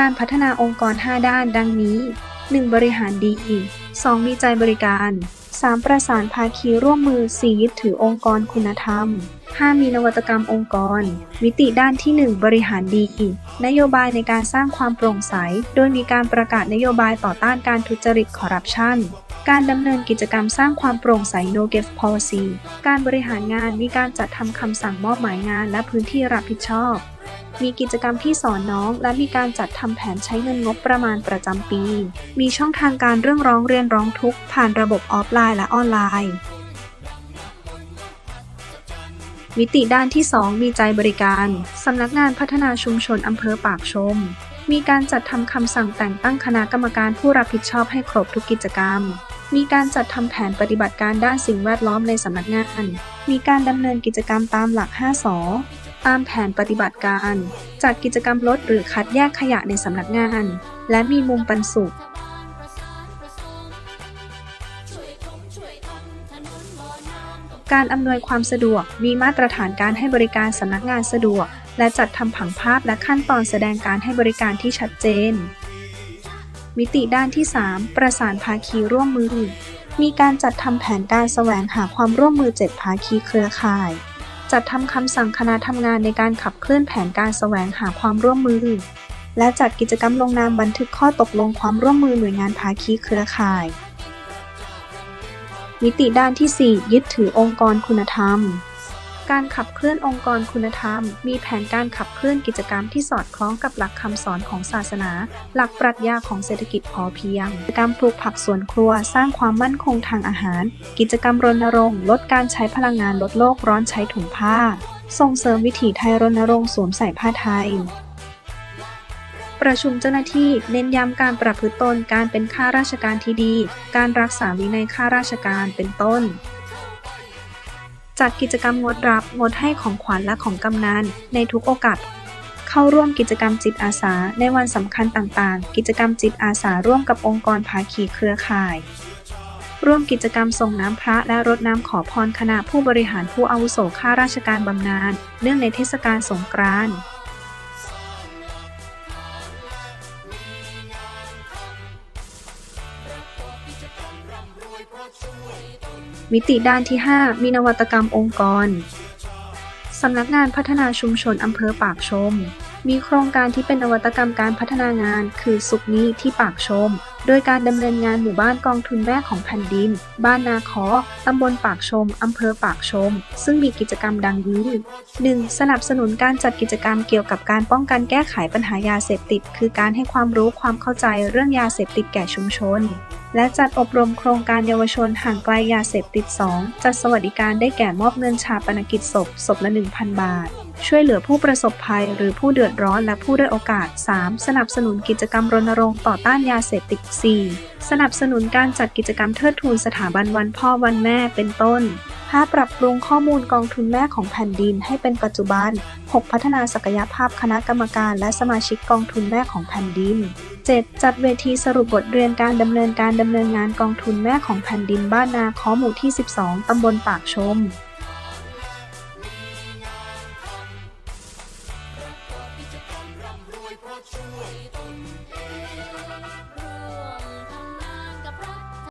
การพัฒนาองค์กร 5 ด้านดังนี้ 1. บริหารดี 2. มีใจบริการ 3. ประสานภาคีร่วมมือ 4. ยึดถือองค์กรคุณธรรม 5. มีนวัตกรรมองค์กร มิติด้านที่ 1 บริหารดีนโยบายในการสร้างความโปร่งใส โดยมีการประกาศนโยบายต่อต้านการทุจริตคอร์รัปชันการดำเนินกิจกรรมสร้างความโปร่งใส No g a f e Policy การบริหารงานมีการจัดทำคำสั่งมอบหมายงานและพื้นที่รับผิดชอบ มีกิจกรรมที่สอนน้อง และมีการจัดทำแผนใช้เงินงบประมาณประจำปี มีช่องทางการเรื่องร้องเรียนร้องทุกข์ผ่านระบบออฟไลน์และออนไลน์มิติด้านที่ 2 มีใจบริการ สำนักงานพัฒนาชุมชนอำเภอปากชม มีการจัดทำคำสั่งแต่งตั้งคณะกรรมการผู้รับผิดชอบให้ครบทุกกิจกรรม มีการจัดทำแผนปฏิบัติการด้านสิ่งแวดล้อมในสำนักงาน มีการดำเนินกิจกรรมตามหลัก 5สอ ตามแผนปฏิบัติการ จัดกิจกรรมลดหรือคัดแยกขยะในสำนักงาน และมีมุมปันสุข การอำนวยความสะดวกมีมาตรฐานการให้บริการสำนักงานสะดวก และจัดทำผังภาพและขั้นตอนแสดงการให้บริการที่ชัดเจน มิติด้านที่ 3 ประสานภาคีร่วมมือ มีการจัดทำแผนการแสวงหาความร่วมมือ 7 ภาคีเครือข่าย จัดทำคำสั่งคณะทำงานในการขับเคลื่อนแผนการแสวงหาความร่วมมือ และจัดกิจกรรมลงนามบันทึกข้อตกลงความร่วมมือหน่วยงานภาคีเครือข่าย มิติด้านที่ 4 ยึดถือองค์กรคุณธรรม การขับเคลื่อนองค์กรคุณธรรม มีแผนการขับเคลื่อนกิจกรรมที่สอดคล้องกับหลักคำสอนของศาสนา หลักปรัชญาของเศรษฐกิจพอเพียง กิจกรรมปลูกผักสวนครัว สร้างความมั่นคงทางอาหาร กิจกรรมรณรงค์ลดการใช้พลังงานลดโลกร้อนใช้ถุงผ้า ส่งเสริมวิถีไทยรณรงค์สวมใส่ผ้าไทยประชุมเจ้าหน้าที่เน้นย้ำการประพฤติตนการเป็นข้าราชการที่ดี การรักษาวินัยข้าราชการเป็นต้น จัดกิจกรรมงดรับงดให้ของขวัญและของกำนันในทุกโอกาส เข้าร่วมกิจกรรมจิตอาสาในวันสำคัญต่างๆ กิจกรรมจิตอาสาร่วมกับองค์กรภาคีเครือข่าย ร่วมกิจกรรมส่งน้ำพระและรดน้ำขอพรคณะผู้บริหารผู้อาวุโสข้าราชการบำนาญเนื่องในเทศกาลสงกรานต์ มิติด้านที่ 5 มีนวัตกรรมองค์กร สำนักงานพัฒนาชุมชนอำเภอปากชม มีโครงการที่เป็นนวัตกรรมการพัฒนางาน คือสุขนี้ที่ปากชม โดยการดำเนินงานหมู่บ้านกองทุนแม่ของแผ่นดิน บ้านนาคอตำบลปากชมอำเภอปากชม ซึ่งมีกิจกรรมดังนี้ 1. สนับสนุนการจัดกิจกรรมเกี่ยวกับการป้องกันแก้ไขปัญหายาเสพติด คือการให้ความรู้ความเข้าใจเรื่องยาเสพติดแก่ชุมชน และจัดอบรมโครงการเยาวชนห่างไกลยาเสพติด 2 จัดสวัสดิการได้แก่มอบเงินชาปนกิจศพศพละ 1,000 บาท ช่วยเหลือผู้ประสบภัยหรือผู้เดือดร้อนและผู้ด้อยโอกาส 3. สนับสนุนกิจกรรมรณรงค์ต่อต้านยาเสพติด 4. สนับสนุนการจัดกิจกรรมเทิดทูนสถาบันวันพ่อวันแม่เป็นต้น 5. ปรับปรุงข้อมูลกองทุนแม่ของแผ่นดินให้เป็นปัจจุบัน 6. พัฒนาศักยภาพคณะกรรมการและสมาชิกกองทุนแม่ของแผ่นดิน 7. จัดเวทีสรุปบทเรียนการดำเนินการดำเนินงานกองทุนแม่ของแผ่นดินบ้านนาคอหมู่ที่ 12 ตำบลปากชม way.